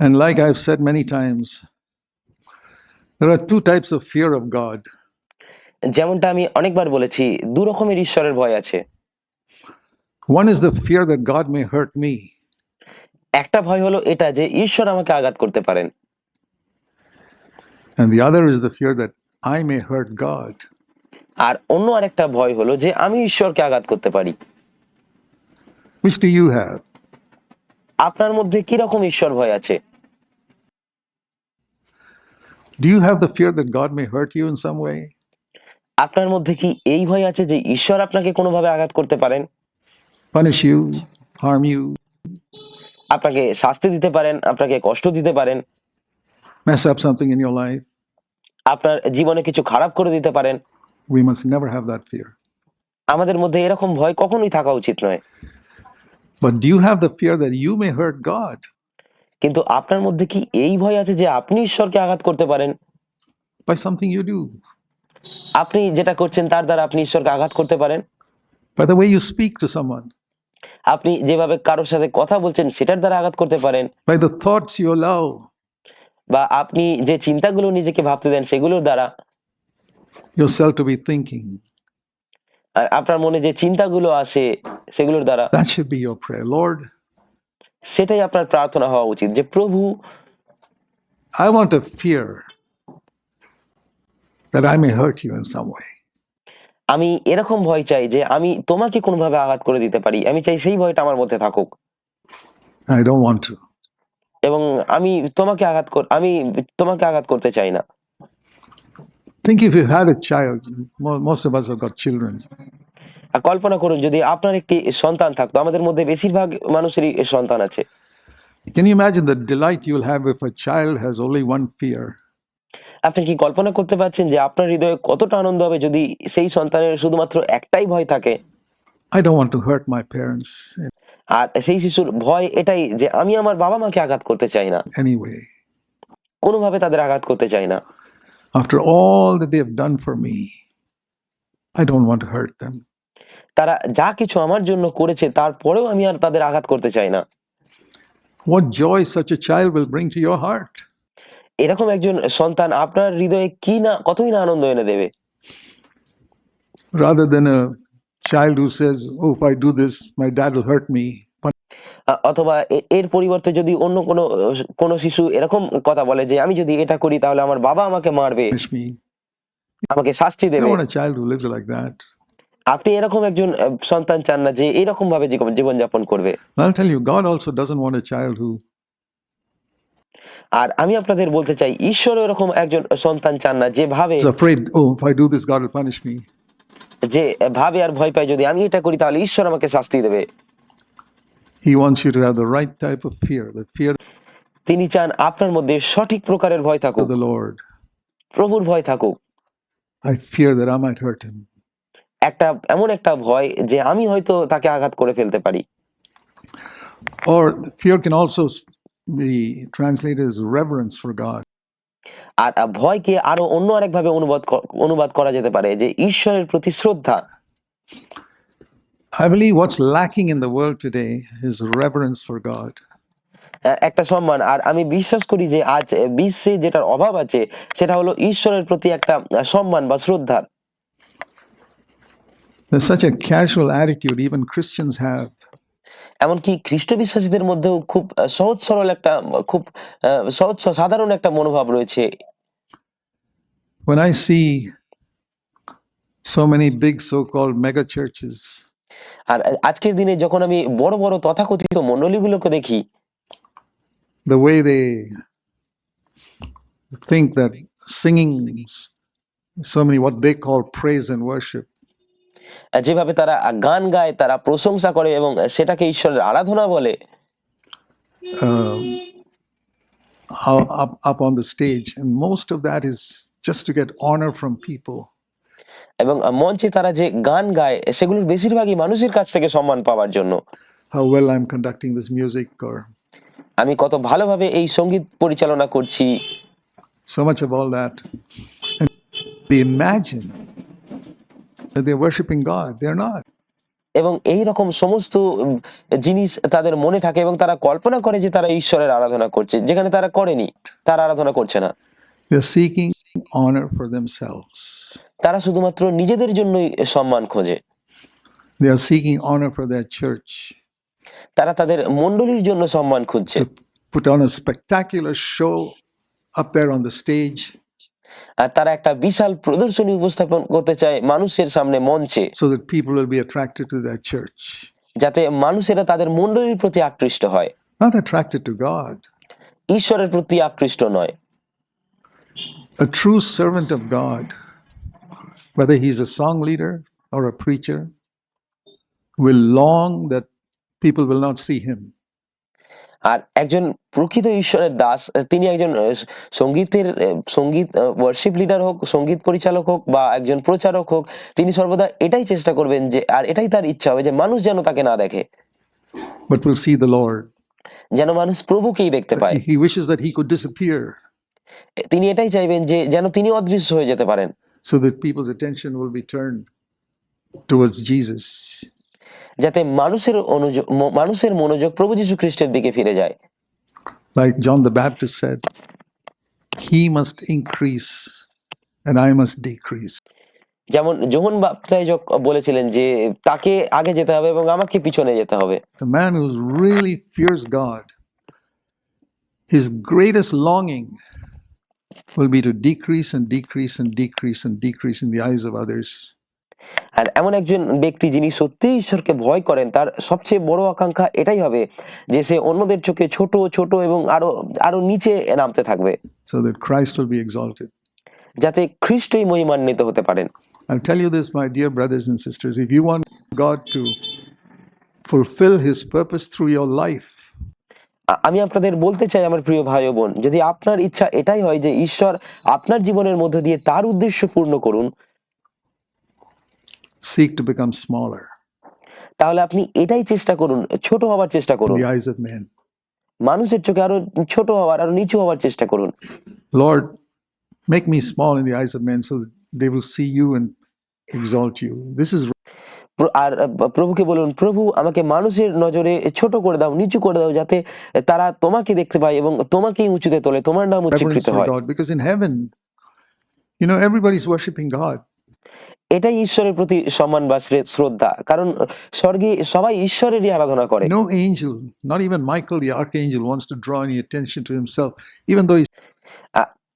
And like I've said many times, there are two types of fear of God. যেমনটা আমি অনেকবার বলেছি দু রকমের ঈশ্বরের ভয় আছে One is the fear that God may hurt me, একটা ভয় হলো এটা যে ঈশ্বর আমাকে আঘাত করতে পারেন and the other is the fear that I may hurt God. আর অন্য আরেকটা ভয় হলো যে আমি ঈশ্বরকে আঘাত করতে পারি Which do you have? আপনার মধ্যে কি রকম ঈশ্বর ভয় আছে Do you have the fear that God may hurt you in some way? আপনার মধ্যে কি এই ভয় আছে যে ঈশ্বর আপনাকে কোনোভাবে আঘাত করতে পারেন Punish you, harm you, আপনাকে শাস্তি দিতে পারেন আপনাকে কষ্ট দিতে পারেন mess up something in your life? আপনার জীবনে কিছু খারাপ করে দিতে পারেন We must never have that fear. আমাদের মধ্যে এরকম ভয় কখনোই থাকা উচিত নয় But do you have the fear that you may hurt God? কিন্তু আপনার মধ্যে কি এই ভয় আছে যে আপনি ঈশ্বরকে আঘাত করতে পারেন? By something you do, আপনি যেটা করছেন তার দ্বারা আপনি ঈশ্বরকে আঘাত করতে পারেন? By the way you speak to someone, আপনি যেভাবে কারোর সাথে কথা বলছেন সেটার দ্বারা আঘাত করতে পারেন। By the thoughts you allow, বা আপনি যে চিন্তাগুলো নিজেকে ভাবতে দেন সেগুলোর দ্বারা। Yourself to be thinking. আপনার মনে যে চিন্তাগুলো আসে সেগুলোর দ্বারা That should be your prayer. Lord, সেটাই আপনার প্রার্থনা হওয়া উচিত যে প্রভু I want a fear that I may hurt you in some way. আমি এরকম ভয় চাই যে আমি তোমাকে কোনোভাবে আঘাত করে দিতে পারি আমি চাই সেই ভয়টা আমার মধ্যে থাকুক I don't want to. এবং আমি তোমাকে আঘাত কর আমি তোমাকে আঘাত করতে চাই না Think if you had a child, mo- most of us have got children. কল্পনা করুন যদি আপনার একটি সন্তান থাকতো আমাদের মধ্যে বেশিরভাগ মানুষেরই সন্তান আছে Can you imagine the delight you'll have if a child has only one fear? আপনি কি কল্পনা করতে পারছেন যে আপনার হৃদয়ে কতটা আনন্দ হবে যদি সেই সন্তানের শুধুমাত্র একটাই ভয় থাকে I don't want to hurt my parents আর সেই শিশুর ভয় এটাই যে আমি আমার বাবা মাকে আঘাত করতে চাই না way. কোনোভাবে তাদের আঘাত করতে চাই না After all that they have done for me, I don't want to hurt them. তারা যা কিছু আমার জন্য করেছে তারপরেও আমি আর তাদের আঘাত করতে চাই না What joy such a child will bring to your heart. এরকম একজন সন্তান আপনার হৃদয়ে কি না কতই না আনন্দ এনে দেবে rather than a child who says, Oh, if I do this, my dad will hurt me. অথবা এর পরিবর্তে যদি অন্য কোনো কোনো শিশু এরকম কথা বলে যে আমি যদি এটা করি তাহলে আমার বাবা আমাকে মারবে আমাকে শাস্তি দেবে. আপনি এরকম একজন সন্তান চান না যে এরকম ভাবে জীবন জীবনযাপন করবে I'll tell you, God also doesn't want a child who আর আমি আপনাদের বলতে চাই ঈশ্বর এরকম একজন সন্তান চান না যে ভাবে afraid, oh, if I do this, God will punish me. যে ভাবে আর ভয় পায় যদি আমি এটা করি তাহলে ঈশ্বর আমাকে শাস্তি দেবে He wants you to have the right type of fear, the fear তিনি চান আপনার মধ্যে সঠিক প্রকারের ভয় থাকুক the Lord. প্রভুর ভয় থাকুক I fear that I might hurt him. একটা এমন একটা ভয় যে আমি হয়তো তাকে আঘাত করে ফেলতে পারি Or fear can also be translated as reverence for God. আর ভয়কে আরও অন্য আরেকভাবে অনুবাদ অনুবাদ করা যেতে পারে যে ঈশ্বরের প্রতি শ্রদ্ধা I believe what's lacking in the world today is reverence for God. আহ, একটা সম্মান আর আমি বিশ্বাস করি যে আজ আহ, বিশ্বে যেটার অভাব আছে সেটা হলো ঈশ্বরের প্রতি একটা আহ, সম্মান বা শ্রদ্ধার There's such a casual attitude even Christians have. এমনকি খ্রিস্ট বিশ্বাসীদের মধ্যেও খুব আহ, সহজ সরল একটা আহ, খুব আহ, সহজ স- সাধারণ একটা মনোভাব রয়েছে When I see so many big so called mega churches, আর আজকের দিনে যখন আমি বড় বড় তথাকথিত মণ্ডলীগুলোকে দেখি the way they think that singing so many what they call praise and worship যেভাবে তারা গান গায় তারা প্রশংসা করে এবং সেটাকে ঈশ্বরের আরাধনা বলে um, up, up on the stage, and most of that is just to get honor from people. এবং মঞ্চে তারা যে গান গায় সেগুলোর বেশিরভাগই মানুষের কাছ থেকে সম্মান পাওয়ার জন্য this music, or আমি কত ভালোভাবে এই সংগীত পরিচালনা করছি so much of all that. And they imagine that they're worshiping God. They're not. এবং এই রকম সমস্ত জিনিস তাদের মনে থাকে এবং তারা কল্পনা করে যে তারা ঈশ্বরের আরাধনা করছে যেখানে তারা করেনি তারা আরাধনা করছে না They're seeking honor for themselves. তারা শুধুমাত্র নিজেদের জন্যই সম্মান খোঁজে They are seeking honor for their church. তারা তাদের মণ্ডলীর জন্য সম্মান খুঁজছে put on a spectacular show up there on the stage আর তারা একটা বিশাল প্রদর্শনী উপস্থাপন করতে চায় মানুষের সামনে মঞ্চে so that people will be attracted to their church. যাতে মানুষেরা তাদের মণ্ডলীর প্রতি আকৃষ্ট হয় Not attracted to God. ঈশ্বরের প্রতি আকৃষ্ট নয় A true servant of God, whether he's a song leader or a preacher, will long that people will not see him. আর একজন প্রকৃত ঈশ্বরের দাস তিনি একজন সঙ্গীতের সংগীত ওয়ার্শিপ লিডার হোক সংগীত পরিচালক হোক বা একজন প্রচারক হোক তিনি সর্বদা এটাই চেষ্টা করবেন যে আর এটাই তার ইচ্ছা হবে যে মানুষ যেন তাকে না দেখে but will see the Lord. যেন মানুষ প্রভুকেই দেখতে পায় He wishes that he could disappear তিনি এটাই চাইবেন যে যেন তিনি অদৃশ্য হয়ে যেতে পারেন so that people's attention will be turned towards Jesus. যাতে মানুষের অনুযোগ ম- মানুষের মনোযোগ প্রভু যীশু খ্রিস্টের দিকে ফিরে যায় Like John the Baptist said, he must increase and I must decrease. যেমন যোহন বাপ্তায়জক বলেছিলেন যে তাকে আগে যেতে হবে এবং আমাকে পিছনে যেতে হবে The man who really fears God, his greatest longing will be to decrease and decrease and decrease and decrease in the eyes of others. আর এমন একজন ব্যক্তি যিনি সত্যিই ঈশ্বরকে ভয় করেন তার সবচেয়ে বড় আকাঙ্ক্ষা এটাই হবে যে সে অন্যদের চোখে ছোট ছোট এবং আরও আরও নিচে নামতে থাকবে so that Christ will be exalted. যাতে খ্রিস্টই মহিমান্বিত হতে পারেন I'll tell you this, my dear brothers and sisters, if you want God to fulfill his purpose through your life, আমি আপনাদের বলতে চাই আমার প্রিয় ভাই ও বোন যদি আপনার ইচ্ছা এটাই হয় যে ঈশ্বর আপনার জীবনের মধ্য দিয়ে তার উদ্দেশ্য পূর্ণ করুন seek to become smaller তাহলে আপনি এটাই চেষ্টা করুন ছোট হওয়ার চেষ্টা করুন the eyes of men. মানুষের চোখে আরও ছোট হওয়ার আরও নিচু হওয়ার চেষ্টা করুন Lord, make me small in the eyes of men so that they will see you and exalt you. This is আর প্রভুকে বলুন প্রভু আমাকে মানুষের নজরে ছোট করে দাও নিচু করে দাও যাতে তারা তোমাকে দেখতে পায় এবং তোমাকে উঁচুতে তোলে। তোমার নাম উচ্চকৃত এটাই ঈশ্বরের প্রতি সম্মান বা শ্রদ্ধা। কারণ স্বর্গে সবাই ঈশ্বরেরই আরাধনা করে। No angel not even Michael the archangel wants to draw any attention to himself even though is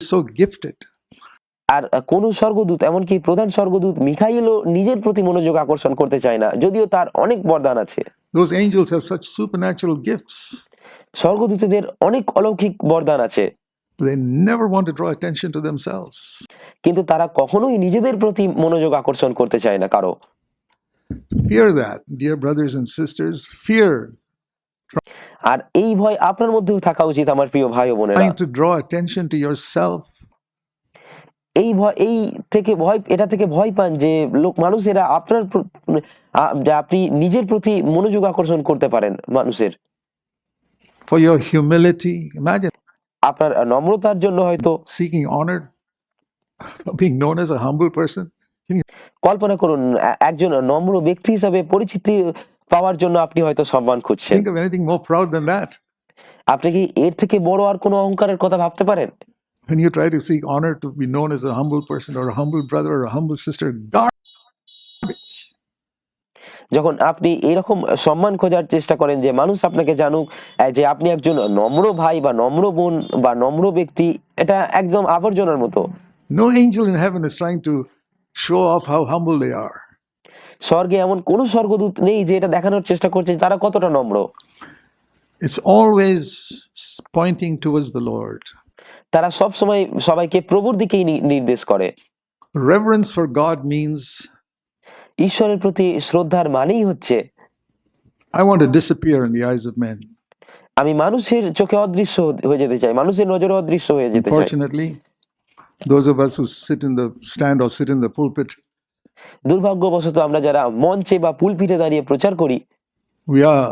so gifted আর কোন স্বর্গদূত এমনকি প্রধান স্বর্গদূত মিখাইলও নিজের প্রতি মনোযোগ আকর্ষণ করতে চায় না যদিও তার অনেক বরদান আছে Those angels have such supernatural gifts. স্বর্গদূতদের অনেক অলৌকিক বরদান আছে They never want to draw attention to themselves. কিন্তু তারা কখনোই নিজেদের প্রতি মনোযোগ আকর্ষণ করতে চায় না কারও Fear that, dear brothers and sisters. Fear আর এই ভয় আপনার মধ্যেও থাকা উচিত আমার প্রিয় ভাই ও বোনেরা trying to draw attention to yourself. এই ভয় এই থেকে ভয় এটা থেকে ভয় পান যে লোক মানুষেরা আপনার আপনি নিজের প্রতি মনোযোগ আকর্ষণ করতে পারেন মানুষের For your humility, imagine আপনার নম্রতার জন্য হয়তো seeking honor, being known as a humble person. কল্পনা করুন একজন নম্র ব্যক্তি হিসাবে পরিচিতি পাওয়ার জন্য আপনি হয়তো সম্মান খুঁজছেন Think of anything more proud than that. আপনি কি এর থেকে বড় আর কোনো অহংকারের কথা ভাবতে পারেন When you try to seek honor to be known as a humble person or a humble brother or a humble sister, garbage. যখন আপনি এরকম সম্মান খোঁজার চেষ্টা করেন যে মানুষ আপনাকে জানুক আহ, যে আপনি একজন নম্র ভাই বা নম্র বোন বা নম্র ব্যক্তি এটা একদম আবর্জনার মতো No angel in heaven is trying to show off how humble they are. স্বর্গে এমন কোনো স্বর্গদূত নেই যে এটা দেখানোর চেষ্টা করছে যে তারা কতটা নম্র It's always s- pointing towards the Lord. তারা সব সময় সবাইকে প্রভুর দিকেই নির্দেশ করে। রেভারেন্স ফর গড মিন্স ঈশ্বরের প্রতি শ্রদ্ধার মানেই হচ্ছে I want to disappear in the eyes of men আমি মানুষের চোখে অদৃশ্য হয়ে যেতে চাই মানুষের নজরে অদৃশ্য হয়ে যেতে চাই। Fortunately those of us who sit in the stand or sit in the pulpit দুর্ভাগ্যবশত আমরা যারা মঞ্চে বা পুলপিটে দাঁড়িয়ে প্রচার করি we are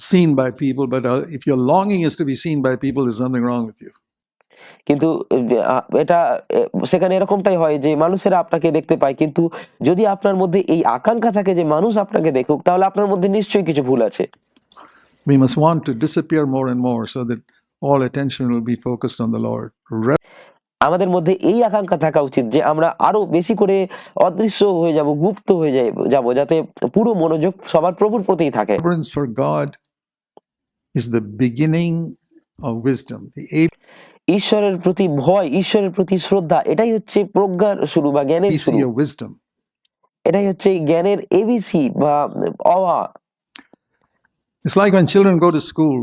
seen by people but if your longing is to be seen by people is something wrong with you কিন্তু এটা সেখানে এরকমটাই হয় যে মানুষেরা আপনাকে দেখতে পায় কিন্তু যদি আপনার মধ্যে এই আকাঙ্ক্ষা থাকে যে মানুষ আপনাকে দেখুক তাহলে আপনার মধ্যে নিশ্চয়ই কিছু ভুল আছে We must want to disappear more and more so that all attention will be focused on the Lord. আমাদের মধ্যে এই আকাঙ্ক্ষা থাকা উচিত যে আমরা আরও বেশি করে অদৃশ্য হয়ে যাব গুপ্ত হয়ে যাব যাতে পুরো মনোযোগ সবার প্রভুর প্রতিই থাকে Reverence for God is the beginning of wisdom. The A- ঈশ্বরের প্রতি ভয় ঈশ্বরের প্রতি শ্রদ্ধা এটাই হচ্ছে প্রজ্ঞার শুরু বা জ্ঞানের শুরু। এটাই হচ্ছে জ্ঞানের এবিসি বা অওয়া It's like when children go to school,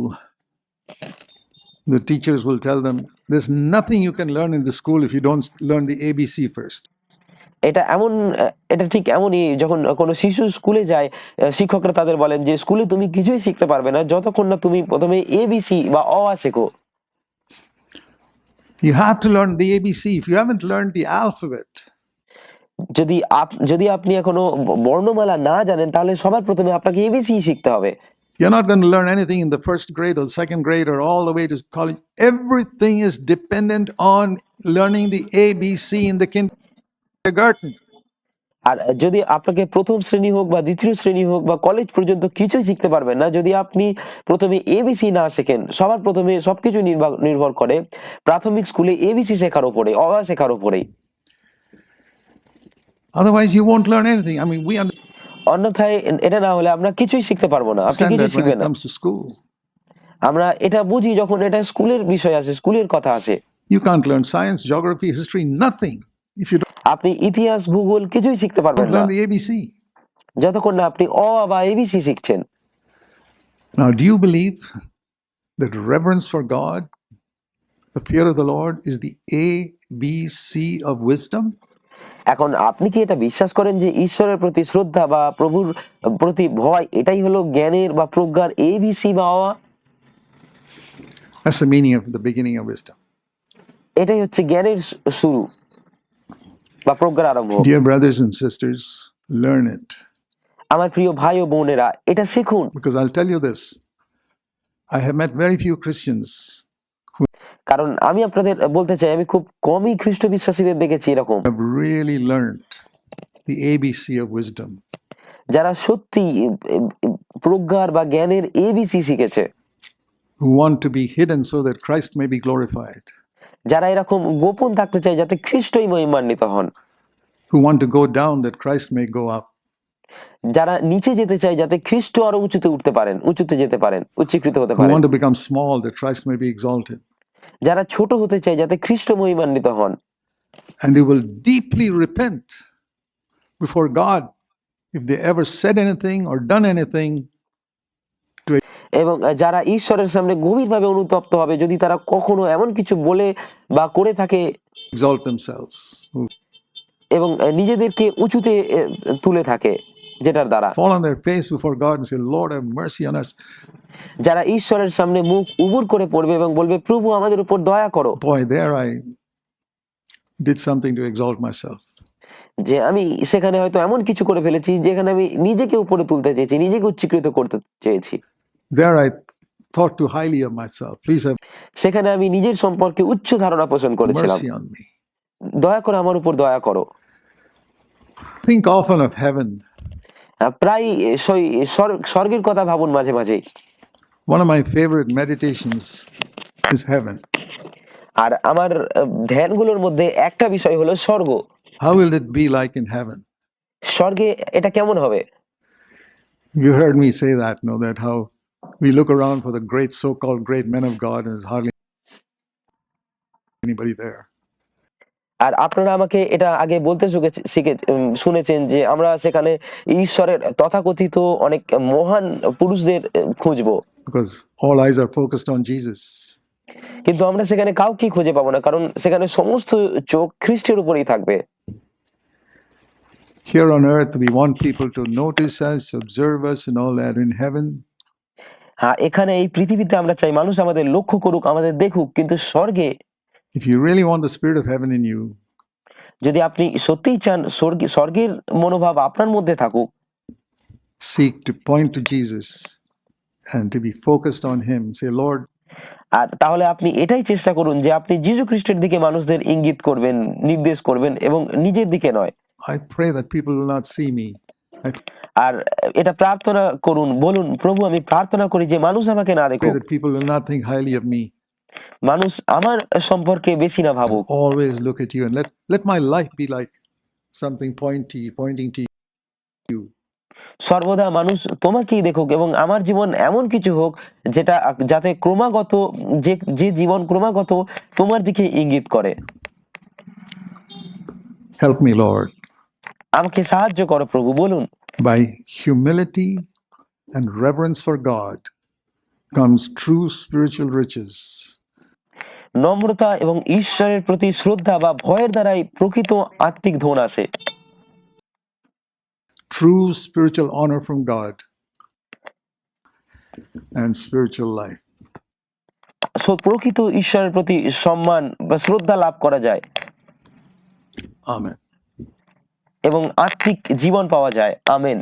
the teachers will tell them, There's nothing you can learn in the school if you don't learn the ABC first. এটা এমন এটা ঠিক এমনই যখন কোনো শিশু স্কুলে যায় শিক্ষকরা তাদের বলেন যে স্কুলে তুমি কিছুই শিখতে পারবে না যতক্ষণ না তুমি প্রথমে এবিসি বা অ আ শেখো। You have to learn the ABC. If you haven't learned the alphabet, যদি আপ যদি আপনি এখনো ব- বর্ণমালা না জানেন তাহলে সবার প্রথমে আপনাকে এবিসি শিখতে হবে you're not going to learn anything in the first grade or second grade or all the way to college. Everything is dependent on learning the ABC in the kindergarten. আর যদি আপনাকে প্রথম শ্রেণি হোক বা দ্বিতীয় শ্রেণি হোক বা কলেজ পর্যন্ত কিছুই শিখতে পারবেন না যদি আপনি প্রথমে এবিসি না শেখেন সবার প্রথমে সবকিছু নির্ভর করে প্রাথমিক স্কুলে এবিসি শেখার উপরে অ শেখার উপরেই Otherwise, you won't learn anything. I mean, we অন্যথায় এটা না হলে আমরা কিছুই শিখতে পারব না আপনি when শিখবেন না. আমরা এটা বুঝি যখন এটা স্কুলের বিষয় আসে স্কুলের কথা আসে You can't learn science, geography, history, nothing আপনি ইতিহাস ভূগোল কিছুই শিখতে পারবেন না। এবিসি যতক্ষণ না আপনি অ বা এবিসি শিখছেন। Now do you believe that reverence for God the fear of the Lord is the A B C of wisdom এখন আপনি কি এটা বিশ্বাস করেন যে ঈশ্বরের প্রতি শ্রদ্ধা বা প্রভুর প্রতি ভয় এটাই হলো জ্ঞানের বা প্রজ্ঞার এ বি সি বা অ? That's the meaning of the beginning of এটাই হচ্ছে জ্ঞানের শুরু। বা প্রজ্ঞার আরম্ভ dear brothers and sisters learn আমার প্রিয় ভাই ও বোনেরা এটা শিখুন। Because I tell you this I have met very few কারণ আমি আপনাদের বলতে চাই আমি খুব কমই খ্রিস্ট বিশ্বাসীদের দেখেছি এরকম। I really learn the ABC of wisdom যারা সত্যি প্রজ্ঞার বা জ্ঞানের এবিসি শিখেছে। Want to be hidden so that Christ may be glorified. যারা এরকম গোপন থাকতে চায় যাতে খ্রিস্টই মহিমান্বিত হন who want to go down that Christ may go up, যারা নিচে যেতে চায় যাতে খ্রিস্ট আরও উঁচুতে উঠতে পারেন উঁচুতে যেতে পারেন উচ্চীকৃত হতে পারেন who want to become small that Christ may be exalted. যারা ছোট হতে চায় যাতে খ্রিস্ট মহিমান্বিত হন and they will deeply repent before God if they ever said anything or done anything এবং যারা ঈশ্বরের সামনে গভীরভাবে অনুতপ্ত হবে যদি তারা কখনো এমন কিছু বলে বা করে থাকে এবং নিজেদেরকে উঁচুতে তুলে থাকে যেটার দ্বারা. যারা ঈশ্বরের সামনে মুখ উবুর করে পড়বে এবং বলবে প্রভু আমাদের উপর দয়া করো did something to exalt myself. যে আমি সেখানে হয়তো এমন কিছু করে ফেলেছি যেখানে আমি নিজেকে উপরে তুলতে চেয়েছি নিজেকে উচ্চীকৃত করতে চেয়েছি There I thought too highly of myself. Please have সেখানে আমি নিজের সম্পর্কে উচ্চ ধারণা পোষণ করেছিলাম mercy on me. দয়া করে আমার উপর দয়া করো Think often of heaven. প্রায় স্বর্গের কথা ভাবুন মাঝে মাঝে One of my favorite meditations is heaven. আর আমার ধ্যানগুলোর মধ্যে একটা বিষয় হলো স্বর্গ How will it be like in heaven? স্বর্গে এটা কেমন হবে You heard me say that, know that how we look around for the great so called great men of God and there's hardly anybody there. আর আপনারা আমাকে এটা আগে বলতে শুকে- শিখে উম, শুনেছেন যে আমরা সেখানে ঈশ্বরের তথাকথিত অনেক মহান পুরুষদের আহ, খুঁজবো because all eyes are focused on Jesus. কিন্তু আমরা সেখানে কাউকেই খুঁজে পাবো না কারণ সেখানে সমস্ত চোখ খ্রিস্টের উপরেই থাকবে Here on earth, we want people to notice us, observe us, and all that. In heaven, হ্যাঁ এখানে এই পৃথিবীতে আমরা চাই মানুষ আমাদের লক্ষ্য করুক আমাদের দেখুক কিন্তু স্বর্গে if you really want the Spirit of heaven in you, যদি আপনি সত্যিই চান স্বর্গে স্বর্গের মনোভাব আপনার মধ্যে থাকুক seek to point to Jesus and to be focused on Him. Say, Lord, আর তাহলে আপনি এটাই চেষ্টা করুন যে আপনি যীশু খ্রিস্টের দিকে মানুষদের ইঙ্গিত করবেন নির্দেশ করবেন এবং নিজের দিকে নয় I pray that people will not see me. আর এটা প্রার্থনা করুন বলুন প্রভু আমি প্রার্থনা করি যে মানুষ আমাকে না দেখুক people will not think highly of me. মানুষ আমার সম্পর্কে বেশি না ভাবুক Always look at you and let, let my life be like something pointy, pointing to you. সর্বদা মানুষ তোমাকেই দেখুক এবং আমার জীবন এমন কিছু হোক যেটা যাতে ক্রমাগত যে যে জীবন ক্রমাগত তোমার দিকে ইঙ্গিত করে হেল্প me, Lord. আমাকে সাহায্য করো প্রভু বলুন। By humility and reverence for God comes true spiritual riches নম্রতা এবং ঈশ্বরের প্রতি শ্রদ্ধা বা ভয়ের দ্বারাই প্রকৃত আত্মিক ধন আসে। True spiritual honour from God and spiritual life so প্রকৃত ঈশ্বরের প্রতি সম্মান বা শ্রদ্ধা লাভ করা যায়। আমেন এবং আত্মিক জীবন পাওয়া যায়। আমেন।